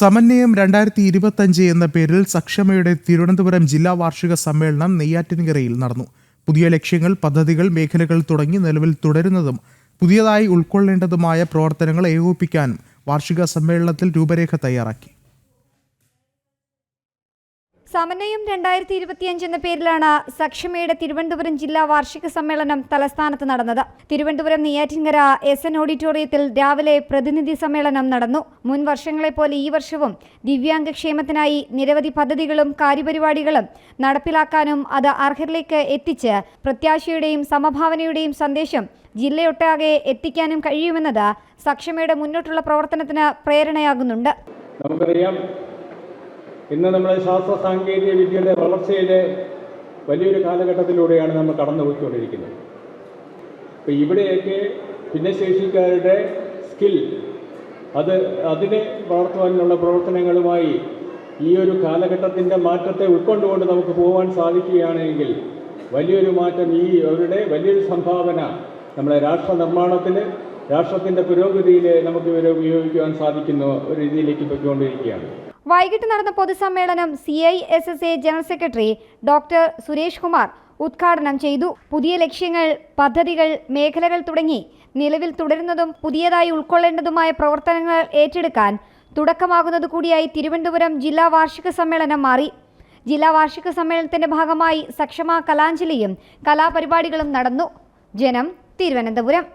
സമന്വയം രണ്ടായിരത്തി ഇരുപത്തഞ്ച് എന്ന പേരിൽ സക്ഷമയുടെ തിരുവനന്തപുരം ജില്ലാ വാർഷിക സമ്മേളനം നെയ്യാറ്റിൻകരയിൽ നടന്നു. പുതിയ ലക്ഷ്യങ്ങൾ പദ്ധതികൾ മേഖലകൾ തുടങ്ങി നിലവിൽ തുടരുന്നതും പുതിയതായി ഉൾക്കൊള്ളേണ്ടതുമായ പ്രവർത്തനങ്ങൾ ഏകോപിപ്പിക്കാനും വാർഷിക സമ്മേളനത്തിൽ രൂപരേഖ തയ്യാറാക്കി. സമന്വയം രണ്ടായിരത്തി ഇരുപത്തിയഞ്ച് എന്ന പേരിലാണ് സക്ഷമയുടെ തിരുവനന്തപുരം ജില്ലാ വാർഷിക സമ്മേളനം തലസ്ഥാനത്ത് നടന്നത്. തിരുവനന്തപുരം നെയ്യാറ്റിൻകര എസ് എൻ ഓഡിറ്റോറിയത്തിൽ രാവിലെ പ്രതിനിധി സമ്മേളനം നടന്നു. മുൻ വർഷങ്ങളെപ്പോലെ ഈ വർഷവും ദിവ്യാംഗ ക്ഷേമത്തിനായി നിരവധി പദ്ധതികളും കാര്യപരിപാടികളും നടപ്പിലാക്കാനും അത് അർഹരിലേക്ക് എത്തിച്ച് പ്രത്യാശയുടെയും സമഭാവനയുടെയും സന്ദേശം ജില്ലയൊട്ടാകെ എത്തിക്കാനും കഴിയുമെന്നത് സക്ഷമയുടെ മുന്നോട്ടുള്ള പ്രവർത്തനത്തിന് പ്രേരണയാകുന്നുണ്ട്. നമുക്കറിയാം ഇന്ന് നമ്മുടെ ശാസ്ത്ര സാങ്കേതിക വിദ്യയുടെ വളർച്ചയിലെ വലിയൊരു കാലഘട്ടത്തിലൂടെയാണ് നമ്മൾ കടന്നുപോയിക്കൊണ്ടിരിക്കുന്നത്. അപ്പോൾ ഇവിടെയൊക്കെ ഭിന്നശേഷിക്കാരുടെ സ്കിൽ അത് അതിനെ വളർത്തുവാനുള്ള പ്രവർത്തനങ്ങളുമായി ഈ ഒരു കാലഘട്ടത്തിന്റെ മാറ്റത്തെ ഉൾക്കൊണ്ടുകൊണ്ട് നമുക്ക് പോകാൻ സാധിക്കുകയാണെങ്കിൽ വലിയൊരു മാറ്റം ഈ അവരുടെ വലിയൊരു സംഭാവന നമ്മളെ രാഷ്ട്ര നിർമ്മാണത്തിന് രാഷ്ട്രത്തിന്റെ പുരോഗതിയിൽ നമുക്ക് ഇവരെ ഉപയോഗിക്കുവാൻ സാധിക്കുന്ന ഒരു രീതിയിലേക്ക് പോയിക്കൊണ്ടിരിക്കുകയാണ്. വൈകിട്ട് നടന്ന പൊതുസമ്മേളനം C I S S A general secretary doctor Suresh Kumar ഉദ്ഘാടനം ചെയ്തു. പുതിയ ലക്ഷ്യങ്ങൾ പദ്ധതികൾ മേഖലകൾ തുടങ്ങി. നിലവിൽ തുടരുന്നതും പുതിയതായി ഉൾക്കൊള്ളേണ്ടതുമായ പ്രവർത്തനങ്ങൾ ഏറ്റെടുക്കാൻ തുടക്കമാകുന്നത് കൂടിയായി തിരുവനന്തപുരം ജില്ലാ വാർഷിക സമ്മേളനം മാറി. ജില്ലാ വാർഷിക സമ്മേളനത്തിന്റെ ഭാഗമായി സക്ഷമ കലാഞ്ജലിയും കലാപരിപാടികളും നടന്നു. ജനം തിരുവനന്തപുരം.